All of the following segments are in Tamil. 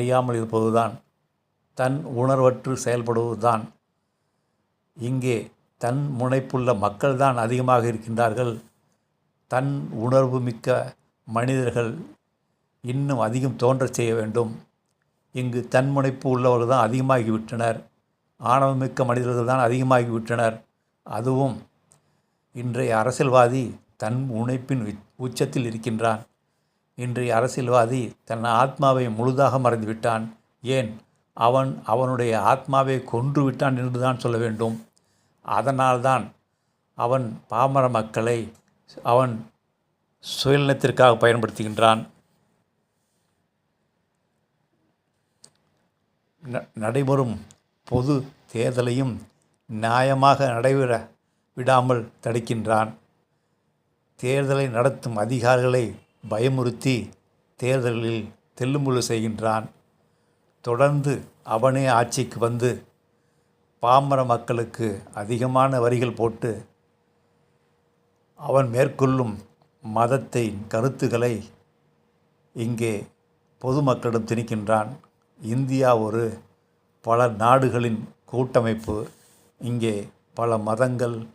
செய்யாமல் இருப்பதுதான் தன் உணர்வற்று செயல்படுவதுதான். இங்கே தன் முனைப்புள்ள மக்கள்தான் அதிகமாக இருக்கின்றார்கள். தன் உணர்வு மிக்க மனிதர்கள் இன்னும் அதிகம் தோன்றச் செய்ய வேண்டும். இங்கு தன்முனைப்பு உள்ளவர்கள் தான் அதிகமாகிவிட்டனர். ஆணவமிக்க மனிதர்கள் தான் அதிகமாகிவிட்டனர். அதுவும் இன்றைய அரசியல்வாதி தன் முனைப்பின் உச்சத்தில் இருக்கின்றான். இன்றைய அரசியல்வாதி தன் ஆத்மாவை முழுதாக மறந்துவிட்டான். ஏன்? அவன் அவனுடைய ஆத்மாவை கொன்று விட்டான் என்றுதான் சொல்ல வேண்டும். அதனால்தான் அவன் பாமர மக்களை அவன் சுயநலத்திற்காக பயன்படுத்துகின்றான். ந- நடைபெறும் பொது தேர்தலையும் நியாயமாக நடைபெற விடாமல் தடுக்கின்றான். தேர்தலை நடத்தும் அதிகாரிகளை பயமுறுத்தி தேர்தலில் தெல்லுமுள்ளு செய்கின்றான். தொடர்ந்து அவனே ஆட்சிக்கு வந்து பாமர மக்களுக்கு அதிகமான வரிகள் போட்டு அவன் மேற்கொள்ளும் மதத்தின் கருத்துக்களை இங்கே பொதுமக்களிடம் திணிக்கின்றான். இந்தியா ஒரு பல நாடுகளின் கூட்டமைப்பு. இங்கே பல மதங்கள்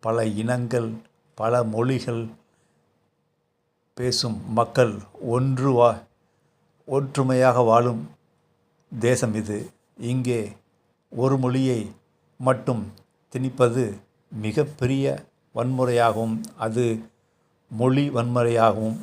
பல இனங்கள் பல மொழிகள் பேசும் மக்கள் ஒன்று வா ஒற்றுமையாக வாழும் தேசம் இது. இங்கே ஒரு மொழியை மட்டும் திணிப்பது மிகப்பெரிய வன்முறையாகவும் அது மொழி வன்முறையாகவும்